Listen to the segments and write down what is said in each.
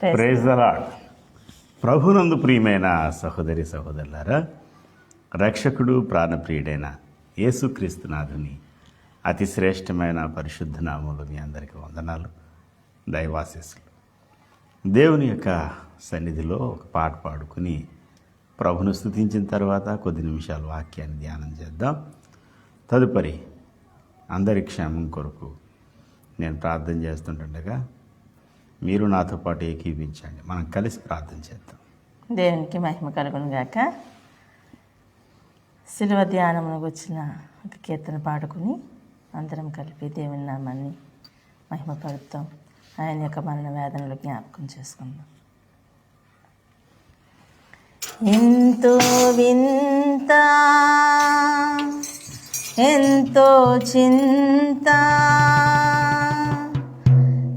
Praise the lord ప్రభునందు ప్రియమైన సహోదరి సహోదరులారా రక్షకుడు ప్రాణప్రియుడైన యేసుక్రీస్తునాథుని అతి శ్రేష్టమైన పరిశుద్ధ నామములు మీ అందరికీ వందనాలు దైవాశీస్సులు. దేవుని యొక్క సన్నిధిలో ఒక పాట పాడుకుని ప్రభును స్థుతించిన తర్వాత కొద్ది నిమిషాలు వాక్యాన్ని ధ్యానం చేద్దాం. తదుపరి అందరి క్షేమం కొరకు నేను ప్రార్థన చేస్తుంటుండగా మీరు నాతో పాటు ఏకీపించండి మనం కలిసి ప్రార్థన చేద్దాం. దేవునికి మహిమ కలుగును గాక. శిలువ ధ్యానమునకు వచ్చిన ఒక కీర్తన పాడుకుని అందరం కలిపి దేవుని నామాన్ని మహిమపడుతాం ఆయన యొక్క మరణ వేదనలు జ్ఞాపకం చేసుకుందాం. ఎంతో వింత ఎంతో చింత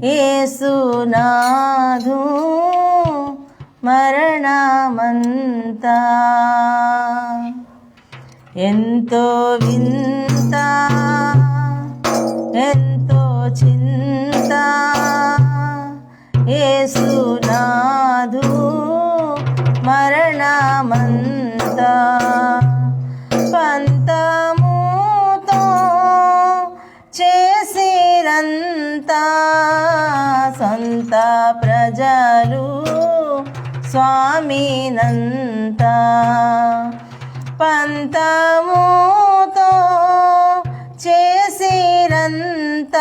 ఏసునాథు మరణమంతా. ఎంతో వింత ఎంతో చింత ఏసునాథు మరణమంతా. స్వామినంతా పంతముతో చేసిరంత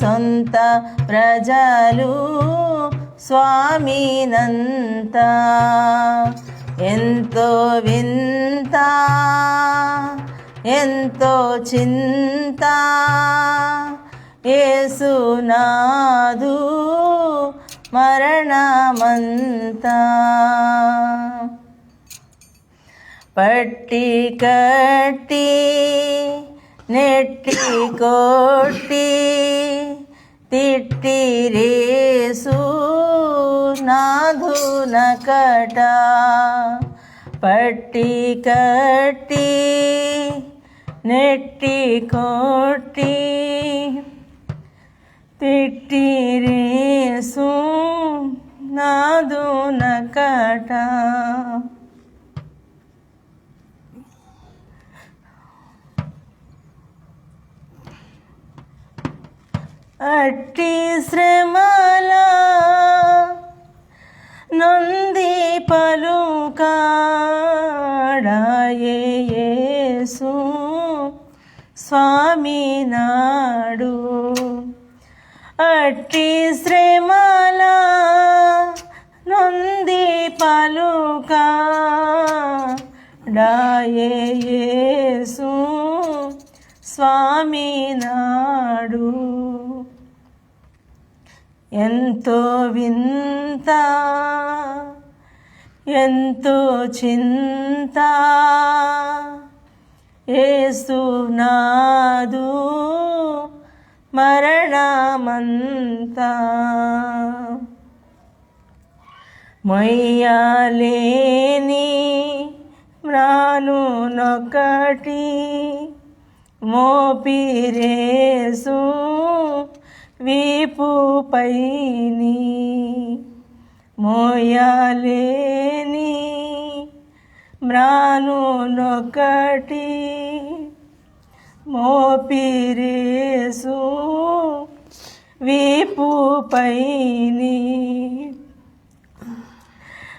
సొంత ప్రజలు స్వామినంతా ఎంతో వింత ఎంతో చింత ఏసునాదు ಮರಣಮಂತ. ಪಟ್ಟಿ ಕಟ್ಟಿ ನೆಟ್ಟಿ ಕೊಟ್ಟಿ ತಿಟ್ಟಿರೇಸು ನಾಧುನ ಕಟ. ಪಟ್ಟಿ ಕಟ್ಟಿ ನೆಟ್ಟಿ ಕೊಟ್ಟಿ తిట్టి రేసు నాదునకట అట్టి శ్రమల నొంది పలుకాడాయేసు స్వామి నాడు. అట్టి శ్రమల నొంది పలుకాడయేసు స్వామి నాడు. ఎంతో వింత ఎంతో చింత ఏసునాదు మరణమంతా. మొయ్యాలేని మ్రాను మోపిరేసు వీపు పైని మోయాలేని మ్రాను నొక్కటి మోపిరేసు వీపు పైని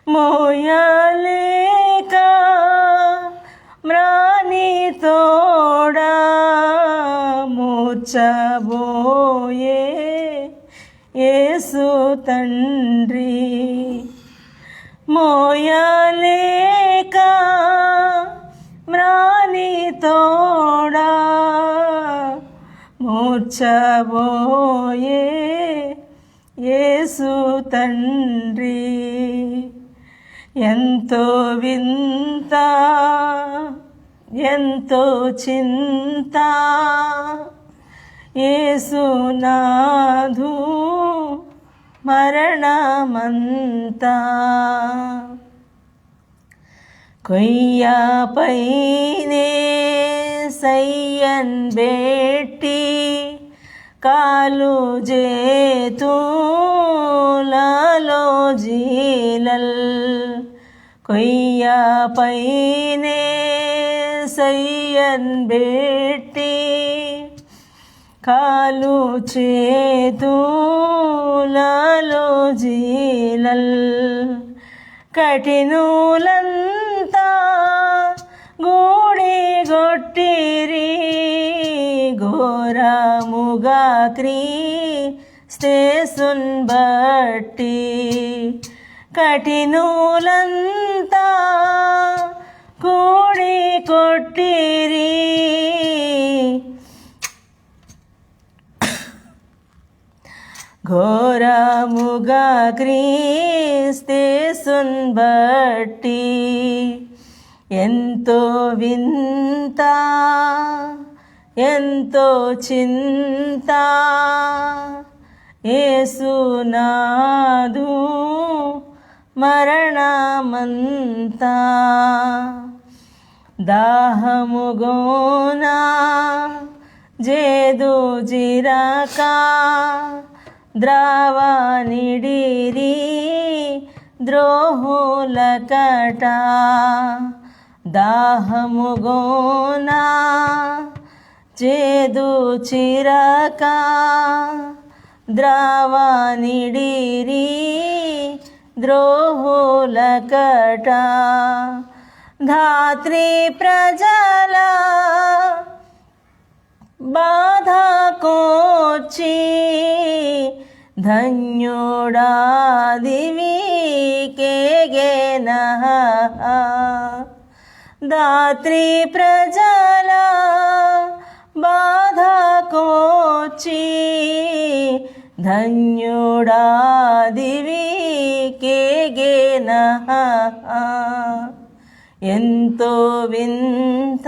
మోయలేక మ్రాని తోడా మూర్చబోయే ఏసు తండ్రి మోయా కూర్చబోయే యేసు తండ్రి. ఎంతో వింత ఎంతో చింత ఏసునాధు మరణమంతా. కొయ్యాపైనే సయ్యన్ బెట్టి కాలు చేతులు జీలల్ కొయ్యపైనే సయ్యన్ బెట్టి కాలు చేతులలో జీలల్ కఠినులంతా ಗೊಟ್ಟಿರಿ ಘೋರ ಮುಗಾಕ್ರಿ ಸ್ಟೇ ಸುನ್ಬಟ್ಟಿ ಕಠಿನೂಲಂತ ಕೂಡಿ ಕೊಟ್ಟಿರಿ ಘೋರ ಮುಗ ಕ್ರೀಸ್ತೆ ಸುನ್ಬಟ್ಟಿ ఎంతో వింత ఎంతో చింత ఏసునాదు మరణమంతా. దాహముగోనా జేదు జిరక ద్రావనిడిరి ద్రోహులకట దాహముగోనా చేదు చిరక ద్రావనిడిరి ద్రోహులకట ధాత్రి ప్రజల బాధ కోచి ధన్యుడాదివికేగేన దాత్రి ప్రజల బాధ కోచి ధన్యుడాదివికేగేన ఎంతో వింత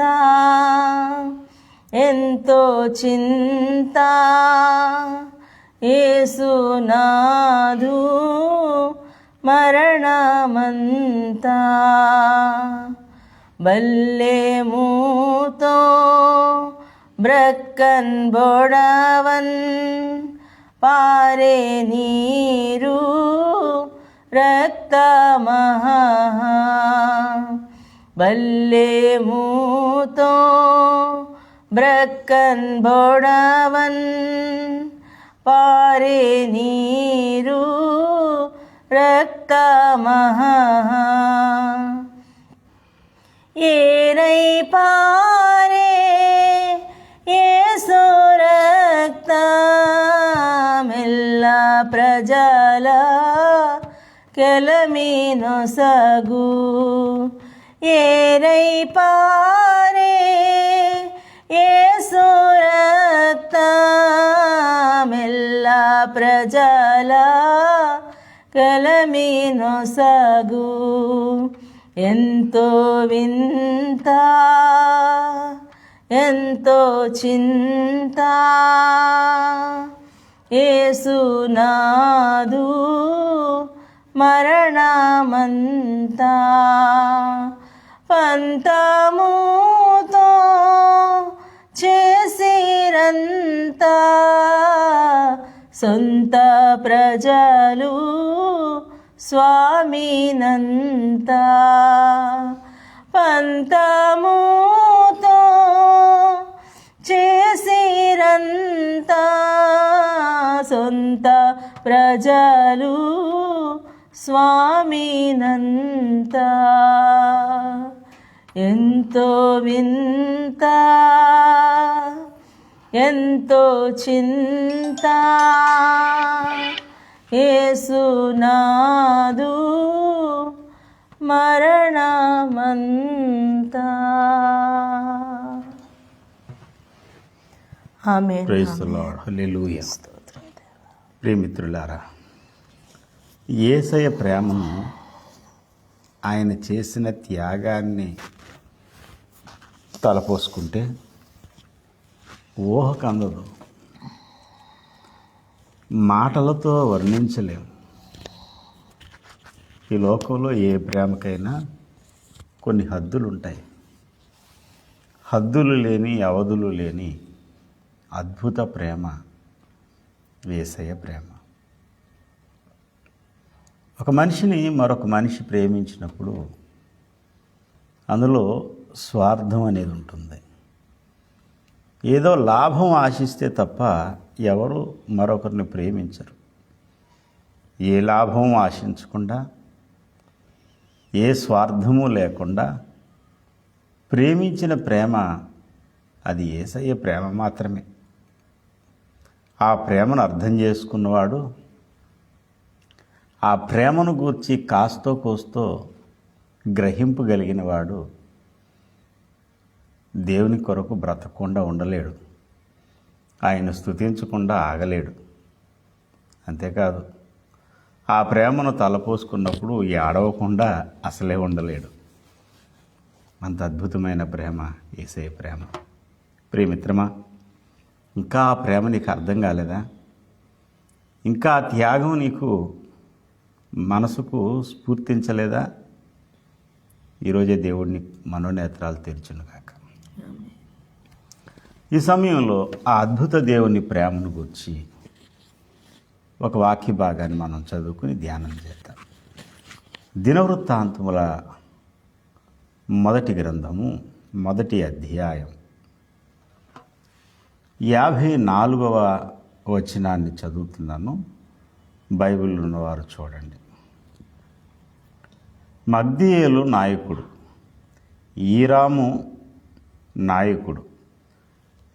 ఎంతో చింత ఏసునాదు మరణమంతా. വല്ലേ മൂത്തോ ബ്രക്കൻ ബോടവൻ പാരേ നീരു രക്തമഹ. വല്ലേ മൂത്തോ ബ്രക്കൻ ബോടവൻ പാരേ നീരു രക്തമഹ. ఏరై పారే ఏసు రక్తమెల్ల ప్రజల కెలమీనొసగు ఏరై పారే ఏసు రక్తమెల్ల ప్రజల కలమీనొసగు ఎంతో వింత ఎంతో చింత. ఏసునాదు మరణమంత. పంతముతో చేసిరంత. సొంత ప్రజలు స్వామినంతా పంతముతో చేసిరంతా సొంత ప్రజలు స్వామినంత. ఎంతో వింత ఎంతో చింత ఏసునాదు మరణమంతా. ఆమె ప్రియమిత్రులారా ఏసయ ప్రేమను ఆయన చేసిన త్యాగాన్ని తలపోసుకుంటే ఊహకు అందదు. మాటలతో వర్ణించలేము ఈ లోకంలో ఏ ప్రేమకైనా కొన్ని హద్దులు ఉంటాయి హద్దులు లేని అవధులు లేని అద్భుత ప్రేమ వేసయ ప్రేమ. ఒక మనిషిని మరొక మనిషి ప్రేమించినప్పుడు అందులో స్వార్థం అనేది ఉంటుంది. ఏదో లాభం ఆశిస్తే తప్ప ఎవరు మరొకరిని ప్రేమించరు. ఏ లాభం ఆశించకుండా ఏ స్వార్థము లేకుండా ప్రేమించిన ప్రేమ అది ఏసయ్య ప్రేమ మాత్రమే. ఆ ప్రేమను అర్థం చేసుకున్నవాడు ఆ ప్రేమను గూర్చి కాస్తో కోస్తో గ్రహింపగలిగిన వాడు దేవుని కొరకు బ్రతకకుండా ఉండలేడు. ఆయన స్థుతించకుండా ఆగలేడు. అంతేకాదు ఆ ప్రేమను తలపోసుకున్నప్పుడు ఏడవకుండా అసలే ఉండలేడు. అంత అద్భుతమైన ప్రేమ ఏసే ప్రేమ. ప్రియమిత్రమా ఇంకా ఆ ప్రేమ నీకు అర్థం కాలేదా? ఇంకా ఆ త్యాగం నీకు మనసుకు స్ఫూర్తించలేదా? ఈరోజే దేవుడిని మనోనేత్రాలు తెరిచును ఈ సమయంలో ఆ అద్భుత దేవుని ప్రేమను గురించి ఒక వాక్య భాగాన్ని మనం చదువుకుని ధ్యానం చేద్దాం. దినవృత్తాంతముల మొదటి గ్రంథము మొదటి అధ్యాయం. యాభై నాలుగవ వచనాన్ని చదువుతున్నాను. బైబిల్ ఉన్నవారు చూడండి. మగ్దియేలు నాయకుడు ఈరాము నాయకుడు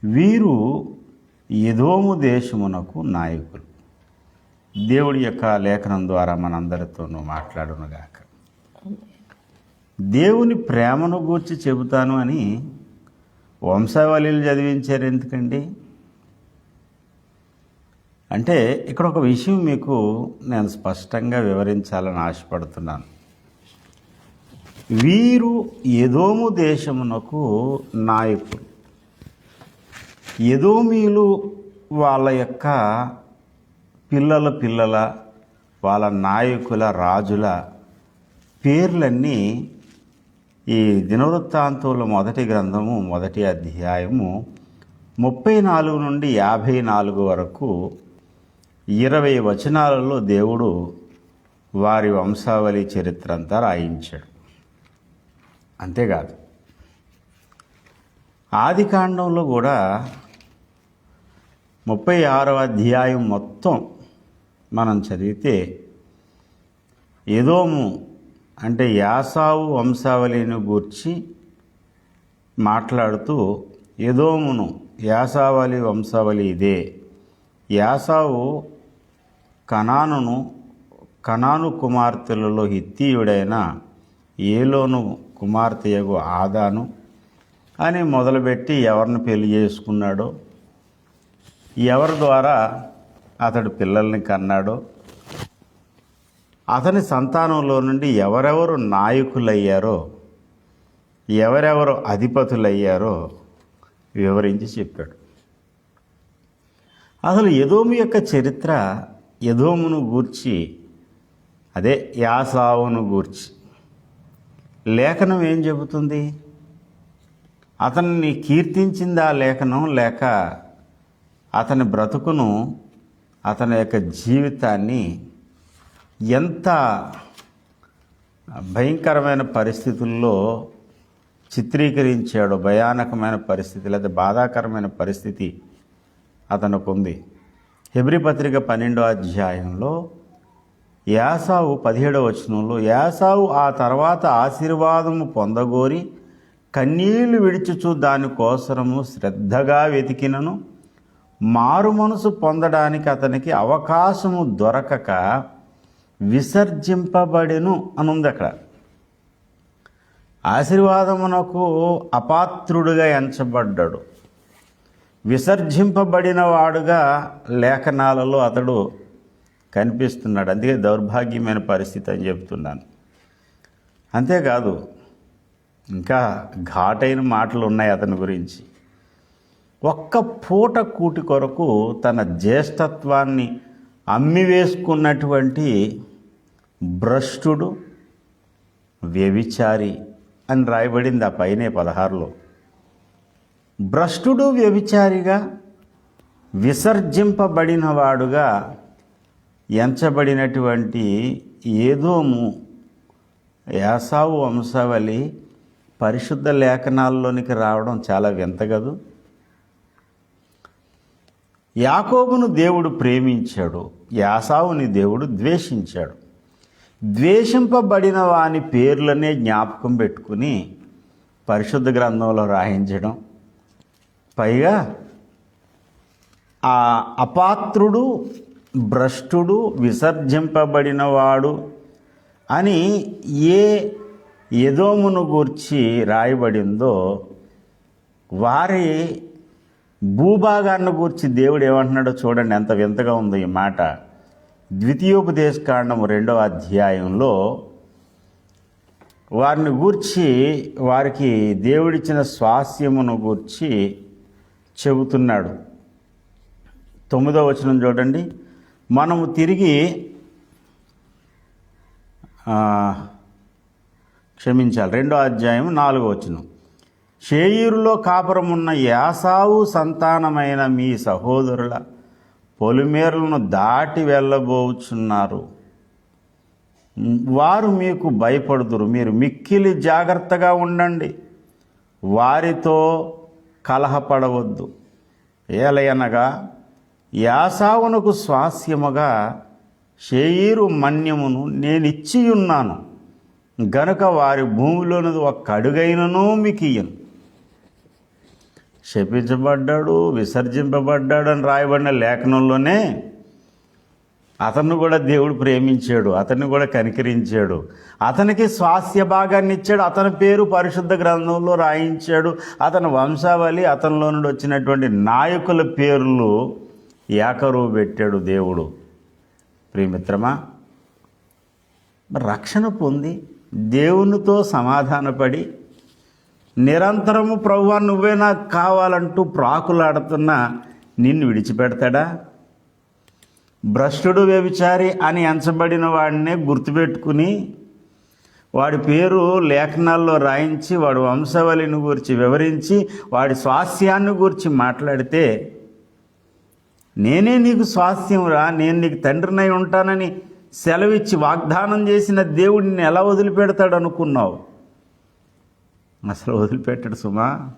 వీరు ఎదోము దేశమునకు నాయకులు. దేవుడి యొక్క లేఖనం ద్వారా మనందరితోనూ మాట్లాడునుగాక. దేవుని ప్రేమను గూర్చి చెబుతాను అని వంశావళిలు చదివించారు ఎందుకండి? అంటే ఇక్కడ ఒక విషయం మీకు నేను స్పష్టంగా వివరించాలని ఆశపడుతున్నాను. వీరు ఎదోము దేశమునకు నాయకులు. ఎదోమీలు వాళ్ళ యొక్క పిల్లల పిల్లల వాళ్ళ నాయకుల రాజుల పేర్లన్నీ ఈ దినవృత్తాంతంలో మొదటి గ్రంథము మొదటి అధ్యాయము ముప్పై నాలుగు నుండి యాభై నాలుగు వరకు ఇరవై వచనాలలో దేవుడు వారి వంశావళి చరిత్ర అంతా రాయించాడు. అంతేకాదు. ఆది కాండంలో కూడా ముప్పై ఆరవ అధ్యాయం మొత్తం మనం చదివితే ఏదోము అంటే యాసావు వంశావళిని గూర్చి మాట్లాడుతూ ఏదోమును యాసావళి వంశావళి ఇదే. యాసావు కనానును కనాను కుమార్తెలలో హిత్తీయుడైన ఏలోను కుమార్తెయగు ఆదాను అని మొదలుపెట్టి ఎవరిని పెళ్ళి చేసుకున్నాడో ఎవరి ద్వారా అతడు పిల్లల్ని కన్నాడో అతని సంతానంలో నుండి ఎవరెవరు నాయకులయ్యారో ఎవరెవరు అధిపతులయ్యారో వివరించి చెప్పాడు. అసలు యదోము యొక్క చరిత్ర యదోమును గూర్చి అదే యాసావును గూర్చి లేఖనం ఏం చెబుతుంది? అతన్ని కీర్తించిందా లేఖనం లేక అతని బ్రతుకును అతని యొక్క జీవితాన్ని ఎంత భయంకరమైన పరిస్థితుల్లో చిత్రీకరించాడు భయానకమైన పరిస్థితి లేదా బాధాకరమైన పరిస్థితి అతనికి ఉంది హెబ్రి పత్రిక పన్నెండో అధ్యాయంలో యాసావు పదిహేడవ వచనంలో యాసావు ఆ తర్వాత ఆశీర్వాదము పొందగోరి కన్నీళ్ళు విడిచుచు దానికోసరము శ్రద్ధగా వెతికినను. మారు మనసు పొందడానికి అతనికి అవకాశము దొరకక విసర్జింపబడెను అనుంది అక్కడ. ఆశీర్వాదమునకు అపాత్రుడుగా ఎంచబడ్డాడు. విసర్జింపబడిన వాడుగా లేఖనాలలో అతడు కనిపిస్తున్నాడు. అందుకే దౌర్భాగ్యమైన పరిస్థితి అని చెప్తున్నాను. అంతేకాదు ఇంకా ఘాటైన మాటలు ఉన్నాయి అతని గురించి. ఒక్క పూట కూటి కొరకు తన జ్యేష్ఠత్వాన్ని అమ్మివేసుకున్నటువంటి భ్రష్టుడు వ్యభిచారి అని రాయబడింది ఆ పైనే పదహారులో. భ్రష్టుడు వ్యభిచారిగా విసర్జింపబడినవాడుగా ఎంచబడినటువంటి ఏదోము యాసావు వంశావళి పరిశుద్ధ లేఖనాల్లోనికి రావడం చాలా వింత కదూ? యాకోబును దేవుడు ప్రేమించాడు యాసావుని దేవుడు ద్వేషించాడు. ద్వేషింపబడిన వాని పేర్లనే జ్ఞాపకం పెట్టుకుని పరిశుద్ధ గ్రంథంలో రాయించడం. పైగా ఆ అపాత్రుడు భ్రష్టుడు విసర్జింపబడినవాడు అని ఏ ఏదోమును గూర్చి రాయబడిందో వారి భూభాగాన్ని గూర్చి దేవుడు ఏమంటున్నాడో చూడండి ఎంత వింతగా ఉందో ఈ మాట. ద్వితీయోపదేశ కాండము రెండవ అధ్యాయంలో వారిని గూర్చి వారికి దేవుడిచ్చిన స్వాస్యమును గూర్చి చెబుతున్నాడు. తొమ్మిదో వచనం చూడండి. మనము తిరిగి క్షమించాలి. రెండో అధ్యాయం నాలుగో వచనం. షేయూరులో కాపురమున్న యాసావు సంతానమైన మీ సహోదరుల పొలిమేరలను దాటి వెళ్ళబోచున్నారు. వారు మీకు భయపడుదురు. మీరు మిక్కిలి జాగ్రత్తగా ఉండండి. వారితో కలహపడవద్దు. ఏలయనగా యాసావునకు స్వాస్యముగా షేయిరు మన్యమును నేనిచ్చియున్నాను. గనుక వారి భూమిలోనిది ఒక్క అడుగైనను మీకు ఇయ్యను శపించబడ్డాడు విసర్జింపబడ్డాడు అని రాయబడిన లేఖనంలోనే అతన్ని కూడా దేవుడు ప్రేమించాడు అతన్ని కూడా కనికరించాడు. అతనికి స్వాస్థ్య భాగాన్ని ఇచ్చాడు అతని పేరు పరిశుద్ధ గ్రంథంలో రాయించాడు. అతని వంశావళి అతనిలో నుండి వచ్చినటువంటి నాయకుల పేర్లు ఏకరువు పెట్టాడు దేవుడు. ప్రియమిత్రమా రక్షణ పొంది దేవునితో సమాధానపడి నిరంతరము ప్రభువా నువ్వే నాకు కావాలంటూ ప్రాకులాడుతున్న నిన్ను విడిచిపెడతాడా? భ్రష్టుడు వ్యభిచారి అని ఎంచబడిన వాడినే గుర్తుపెట్టుకుని వాడి పేరు లేఖనాల్లో రాయించి వాడి వంశవళిని గురించి వివరించి వాడి స్వాస్థ్యాన్ని గురించి మాట్లాడితే నేనే నీకు స్వాస్థ్యం రా నేను నీకు తండ్రినై ఉంటానని సెలవిచ్చి వాగ్దానం చేసిన దేవుడిని ఎలా వదిలిపెడతాడు అనుకున్నావు అసలు వదిలిపెట్టాడు సుమా.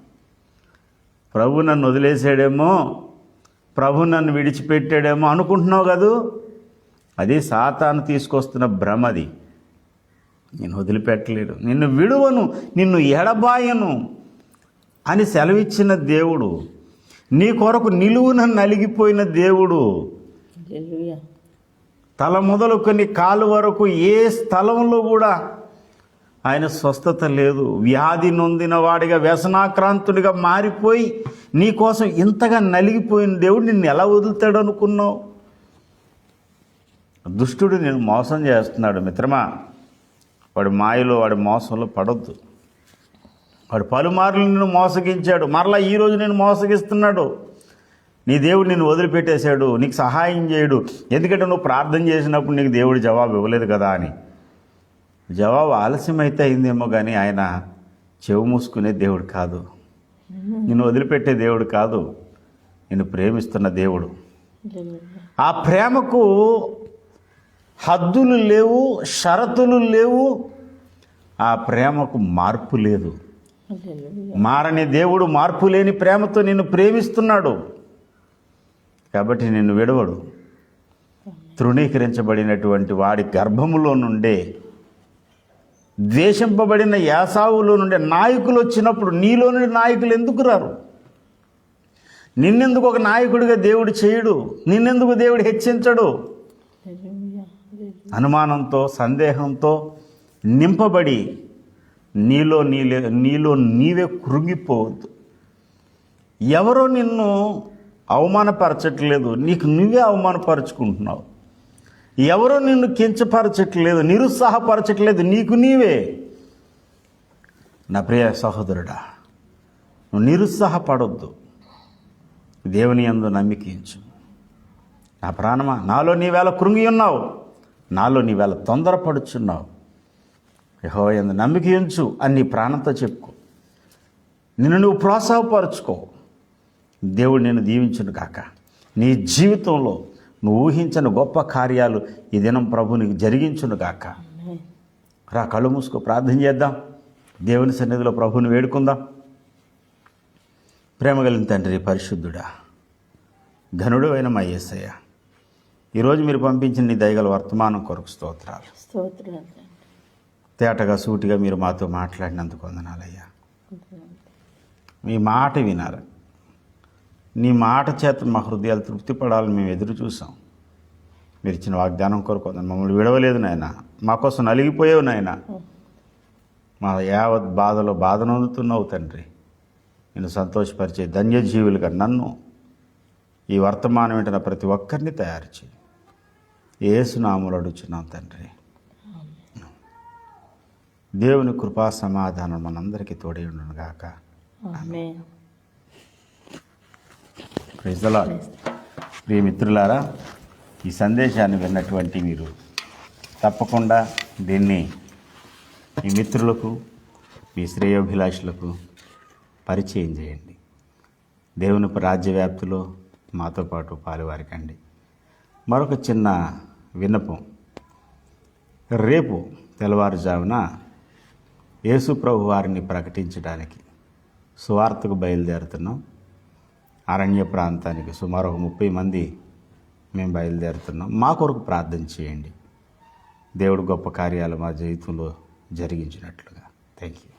ప్రభు నన్ను వదిలేసాడేమో ప్రభు నన్ను విడిచిపెట్టాడేమో అనుకుంటున్నావు కదూ? అది సాతాను తీసుకొస్తున్న భ్రమది. నేను వదిలిపెట్టలేడు నిన్ను విడువను నిన్ను ఎడబాయను అని సెలవిచ్చిన దేవుడు నీ కొరకు నిలువున నలిగిపోయిన దేవుడు తల మొదలుకొని కాలు వరకు ఏ స్థలంలో కూడా ఆయన స్వస్థత లేదు. వ్యాధి నొందిన వాడిగా వ్యసనాక్రాంతుడిగా మారిపోయి నీ కోసం ఇంతగా నలిగిపోయిన దేవుడు నిన్ను ఎలా వదులుతాడు అనుకున్నావు? దుష్టుడు నేను మోసం చేస్తున్నాడు మిత్రమా. వాడి మాయలో వాడి మోసంలో పడద్దు. వాడు పలుమార్లు నిన్ను మోసగించాడు. మరలా ఈరోజు నేను మోసగిస్తున్నాడు. నీ దేవుడు నిన్ను వదిలిపెట్టేశాడు. నీకు సహాయం చేయడు. ఎందుకంటే నువ్వు ప్రార్థన చేసినప్పుడు నీకు దేవుడు జవాబు ఇవ్వలేదు కదా అని. జవాబు ఆలస్యమైతే అయిందేమో కానీ ఆయన చెవు మూసుకునే దేవుడు కాదు. నిన్ను వదిలిపెట్టే దేవుడు కాదు. నిన్ను ప్రేమిస్తున్న దేవుడు. ఆ ప్రేమకు హద్దులు లేవు షరతులు లేవు. ఆ ప్రేమకు మార్పు లేదు. మారని దేవుడు మార్పు లేని ప్రేమతో నిన్ను ప్రేమిస్తున్నాడు. కాబట్టి నిన్ను విడవడు. తృణీకరించబడినటువంటి వాడి గర్భములో నుండే ద్వేషింపబడిన యాసావులో నుండి నాయకులు వచ్చినప్పుడు నీలో నుండి నాయకులు ఎందుకు రారు? నిన్నెందుకు ఒక నాయకుడిగా దేవుడు చేయడు? నిన్నెందుకు దేవుడు హెచ్చించడు? అనుమానంతో సందేహంతో నింపబడి నీలో నీలే నీలో నీవే కృంగిపోవద్దు. ఎవరో నిన్ను అవమానపరచట్లేదు. నీకు నువ్వే అవమానపరచుకుంటున్నావు. ఎవరు నిన్ను కించపరచట్లేదు నిరుత్సాహపరచట్లేదు నీకు నీవే. నా ప్రియ సహోదరుడా నువ్వు నిరుత్సాహపడొద్దు. దేవుని యందు నమ్మికించు నా ప్రాణమా నాలో నీవేళ కృంగి ఉన్నావు నాలో నీవేళ తొందరపడుచున్నావు. యహో ఎందు నమ్మిక ఉంచు అని నీ ప్రాణంతో చెప్పుకో. నిన్ను నువ్వు ప్రోత్సాహపరుచుకో. దేవుడు నిన్ను దీవించును కాక నీ జీవితంలో నువ్వు ఊహించని గొప్ప కార్యాలు ఈ దినం ప్రభు నీకు జరిగించును గాక రా కళ్ళు మూసుకో ప్రార్థన చేద్దాం. దేవుని సన్నిధిలో ప్రభుని వేడుకుందాం. ప్రేమ కలిగిన తండ్రి పరిశుద్ధుడా ఘనుడు అయిన మా యేసయ్య ఈరోజు మీరు పంపించిన నీ దయగల వర్తమానం కొరకు స్తోత్రాలు. స్తోత్రాలు. తేటగా సూటిగా మీరు మాతో మాట్లాడినందుకు వందనాలయ్యా. మీ మాట వినాలి నీ మాట చేత మా హృదయాలు తృప్తి పడాలని మేము ఎదురు చూసాం మీరు ఇచ్చిన వాగ్దానం కొరకు మమ్మల్ని విడవలేదు నాయన. మా కోసం నలిగిపోయావు నాయన. మా యావత్ బాధలో బాధ నొందుతున్నావు తండ్రి. నేను సంతోషపరిచే ధన్యజీవులుగా నన్ను ఈ వర్తమానం వెంటనే ప్రతి ఒక్కరిని తయారు చేయి. ఏసునాములు అడుగుచున్నాం తండ్రి. దేవుని కృపా సమాధానం మనందరికీ తోడి ఉండును గాక ఆమె ప్రైజ్లా ప్రియ మిత్రులారా ఈ సందేశాన్ని విన్నటువంటి మీరు తప్పకుండా దీన్ని మీ మిత్రులకు మీ శ్రేయోభిలాషులకు పరిచయం చేయండి. దేవుని రాజ్యవ్యాప్తిలో మాతో పాటు పాలువారికండి. మరొక చిన్న విన్నపం. రేపు తెల్లవారుజామున యేసు ప్రభు వారిని ప్రకటించడానికి సువార్తకు బయలుదేరుతున్నాం. అరణ్య ప్రాంతానికి సుమారు ఒక ముప్పై మంది మేము బయలుదేరుతున్నాం. మా కొరకు ప్రార్థన చేయండి. దేవుడు గొప్ప కార్యాలు మా జీవితంలో జరిగించినట్లుగా. Thank you